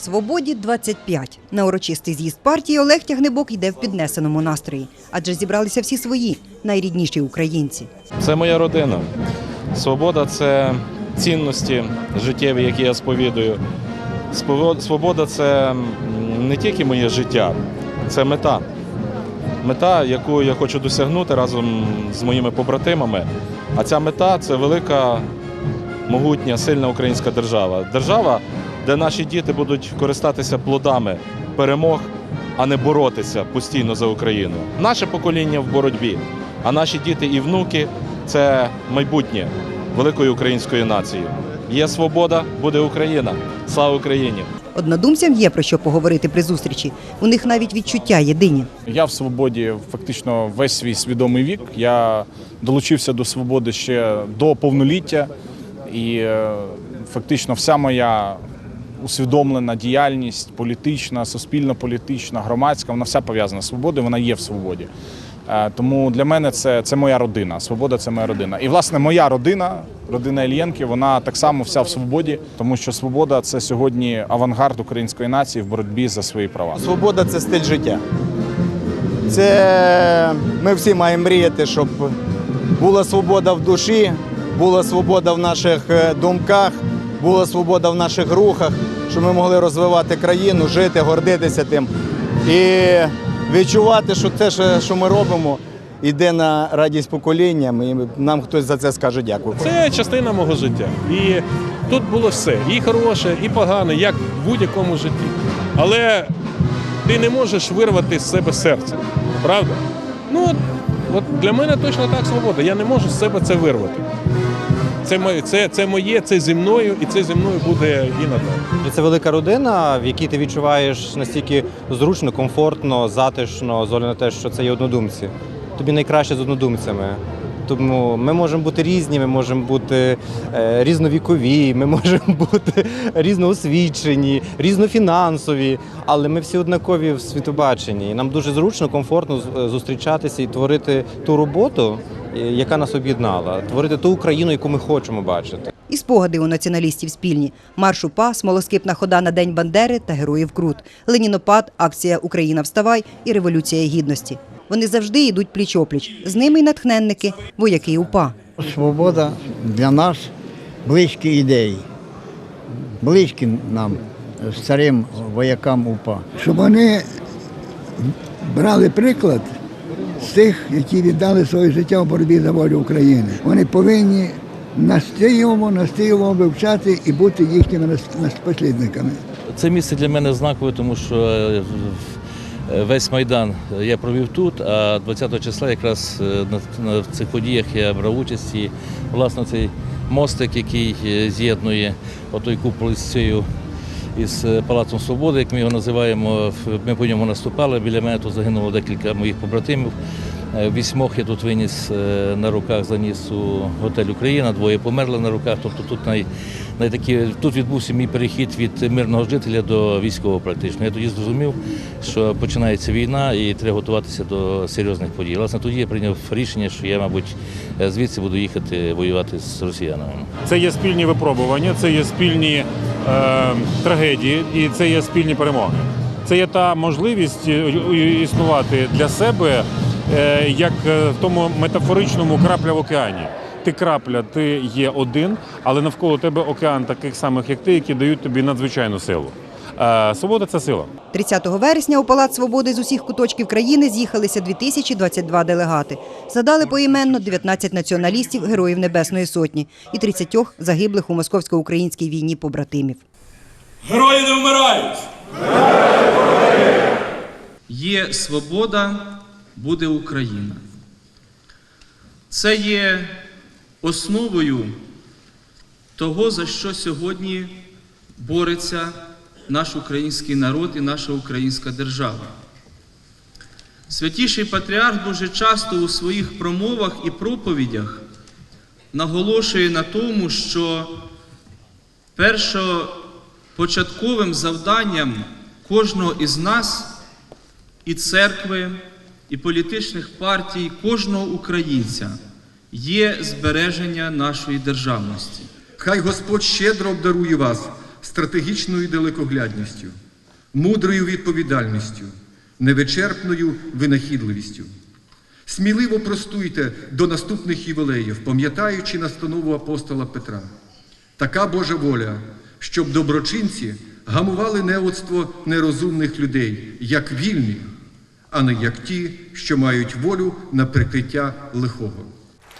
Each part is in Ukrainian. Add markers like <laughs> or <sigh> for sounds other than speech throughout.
Свободі 25. На урочистий з'їзд партії Олег Тягнебок йде в піднесеному настрої, адже зібралися всі свої, найрідніші українці. Це моя родина. Свобода це цінності життєві, які я сповідую. Свобода це не тільки моє життя, це мета. Мета, яку я хочу досягнути разом з моїми побратимами. А ця мета це велика, могутня, сильна українська держава. Держава, де наші діти будуть користатися плодами перемог, а не боротися постійно за Україну. Наше покоління в боротьбі, а наші діти і внуки це майбутнє великої української нації. Є свобода, буде Україна. Слава Україні! Однодумцям є про що поговорити при зустрічі. У них навіть відчуття єдині. Я в свободі фактично весь свій свідомий вік. Я долучився до свободи ще до повноліття, і е, фактично вся моя усвідомлена діяльність політична, суспільно-політична, громадська, вона вся пов'язана з свободою, вона є в свободі. Е, Тому для мене це, це моя родина. Свобода це моя родина. І власне моя родина, родина Ільєнки, вона так само вся в свободі, тому що свобода це сьогодні авангард української нації в боротьбі за свої права. Свобода це стиль життя. Це ми всі маємо мріяти, щоб була свобода в душі, була свобода в наших е, думках, була свобода в наших рухах, щоб ми могли розвивати країну, жити, гордитися тим і відчувати, що те, що- ми робимо, йде на радість поколінням, і нам хтось за це скаже дякую. Це частина мого життя. І тут було все. І хороше, і погане, як в будь-якому житті. Але ти не можеш вирвати з себе серце. Правда? Ну, от, от для мене точно так свобода. Я не можу з себе це вирвати. Це моє, це, це моє, це зі мною, і це зі мною буде і надалі. Це велика родина, в якій ти відчуваєш настільки зручно, комфортно, затишно, з огляду на те, що це є однодумці. Тобі найкраще з однодумцями. Тому ми можемо бути різні, ми можемо бути е, різновікові, ми можемо <laughs> бути різноосвічені, різнофінансові, але ми всі однакові в світобаченні. І нам дуже зручно, комфортно е, зустрічатися і творити ту роботу, яка нас об'єднала, творити ту Україну, яку ми хочемо бачити. І спогади у націоналістів спільні: марш УПА, смолоскипна хода на День Бандери та Героїв Крут, Ленінопад, акція Україна Вставай і Революція Гідності. Вони завжди йдуть пліч-опліч. З ними й натхненники, вояки УПА. Свобода для нас близькі ідеї, близькі нам, старим воякам УПА. щоб вони брали приклад з тих, які віддали своє життя в боротьбі за волю України. Вони повинні настійливо, настійливо вивчати і бути їхніми нас- наслідниками. Це місце для мене знакове, тому що е, весь майдан я провів тут, а 20 числа якраз е, на, цих подіях я брав участь і власне цей мостик, який е, з'єднує отой купол із цією із е, Палацом Свободи, як ми його називаємо. Ми по ньому наступали. Біля мене тут загинуло декілька моїх побратимів. Е, Вісьмох я тут виніс е, на руках, заніс у готель Україна, двоє померли на руках. Тобто тут най, най такі, тут відбувся мій перехід від мирного жителя до військового практично. Я тоді зрозумів, що починається війна і треба готуватися до серйозних подій. Власне, тоді я прийняв рішення, що я, мабуть, е, звідси буду їхати воювати з росіянами. Це є спільні випробування, це є спільні е, трагедії і це є спільні перемоги. Це є та можливість існувати для себе, як е, в тому метафоричному крапля в океані. Ти крапля, ти є один, але навколо тебе океан таких самих, як ти, які дають тобі надзвичайну силу. Е, свобода це сила. 30 вересня у Палац Свободи з усіх куточків країни з'їхалися 2022 делегати. Задали поіменно 19 націоналістів Героїв Небесної Сотні і 30 загиблих у московсько-українській війні побратимів. Герої не вмирають! Є свобода, буде Україна. Це є основою того, за що сьогодні бореться наш український народ і наша українська держава. Святіший патріарх дуже часто у своїх промовах і проповідях наголошує на тому, що першопочатковим завданням кожного із нас і церкви, і політичних партій, кожного українця є збереження нашої державності. Хай Господь щедро обдарує вас стратегічною далекоглядністю, мудрою відповідальністю, невичерпною винахідливістю. Сміливо простуйте до наступних ювілеїв, пам'ятаючи настанову апостола Петра. Така Божа воля, щоб доброчинці гамували неоцтво нерозумних людей, як вільні, а не як ті, що мають волю на прикриття лихого.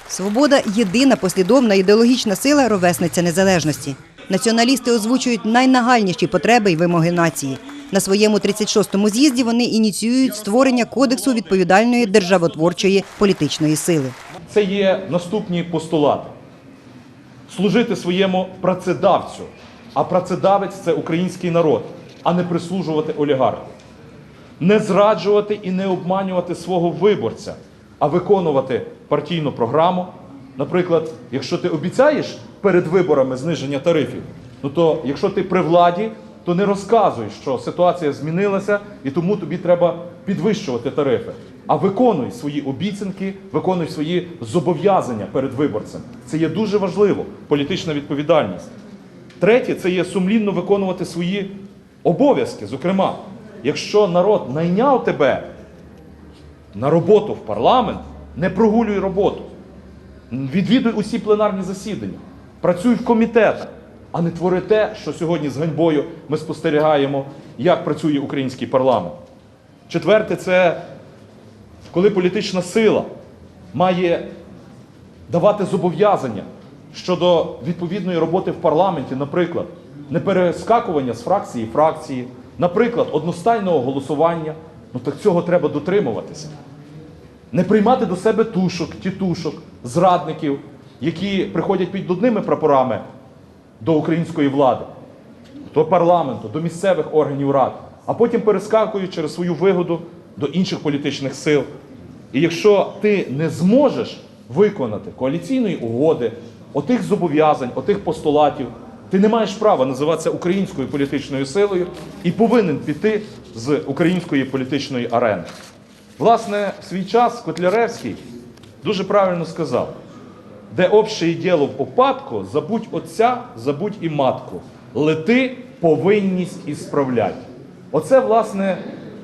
Свобода єдина послідовна ідеологічна сила ровесниця незалежності. Націоналісти озвучують найнагальніші потреби і вимоги нації. На своєму 36-му з'їзді вони ініціюють створення кодексу відповідальної державотворчої політичної сили. Це є наступні постулати: служити своєму працедавцю. А працедавець це український народ, а не прислужувати олігарху. Не зраджувати і не обманювати свого виборця, а виконувати партійну програму. Наприклад, якщо ти обіцяєш перед виборами зниження тарифів, ну то якщо ти при владі, то не розказуй, що ситуація змінилася і тому тобі треба підвищувати тарифи. А виконуй свої обіцянки, виконуй свої зобов'язання перед виборцем. Це є дуже важливо, політична відповідальність. Третє це є сумлінно виконувати свої обов'язки. Зокрема, якщо народ найняв тебе на роботу в парламент, не прогулюй роботу. Відвідуй усі пленарні засідання, працюй в комітетах, а не твори те, що сьогодні з ганьбою ми спостерігаємо, як працює український парламент. Четверте, це коли політична сила має давати зобов'язання щодо відповідної роботи в парламенті, наприклад, не перескакування з фракції фракції, наприклад, одностайного голосування, ну так цього треба дотримуватися. Не приймати до себе тушок, тітушок, зрадників, які приходять під одними прапорами до української влади, до парламенту, до місцевих органів рад, а потім перескакують через свою вигоду до інших політичних сил. І якщо ти не зможеш виконати коаліційної угоди, отих зобов'язань, отих постулатів, ти не маєш права називатися українською політичною силою і повинен піти з української політичної арени. Власне, в свій час Котляревський дуже правильно сказав: де обще діло в опадку, забудь отця, забудь і матку. Лети повинність і справлять. Оце, власне,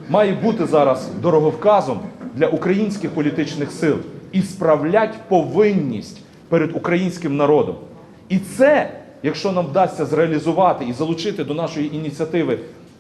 має бути зараз дороговказом для українських політичних сил і справлять повинність перед українським народом. І це, якщо нам вдасться зреалізувати і залучити до нашої ініціативи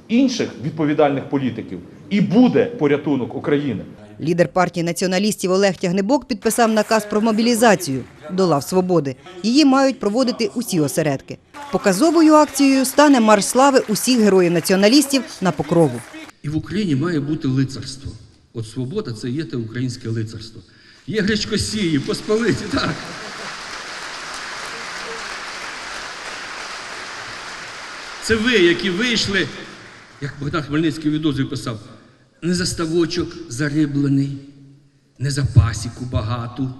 інших відповідальних політиків, і буде порятунок України. Лідер партії націоналістів Олег Тягнебок підписав наказ про мобілізацію до лав свободи. Її мають проводити усі осередки. Показовою акцією стане марш слави усіх героїв націоналістів на покрову. І в Україні має бути лицарство. От свобода це є те українське лицарство. Є гречкосії, посполиті, так. Це ви, які вийшли, як Богдан Хмельницький відозві писав, не за ставочок зариблений, не за пасіку багату,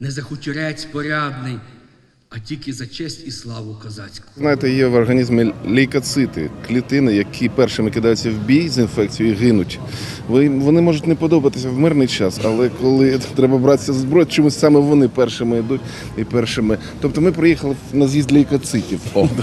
не за хутірець порядний, а тільки за честь і славу козацьку. Знаєте, є в організмі лейкоцити, клітини, які першими кидаються в бій з інфекцією і гинуть. Вони можуть не подобатися в мирний час, але коли треба братися зброю, чомусь саме вони першими йдуть і першими. Тобто ми приїхали на з'їзд лейкоцитів. О. <laughs>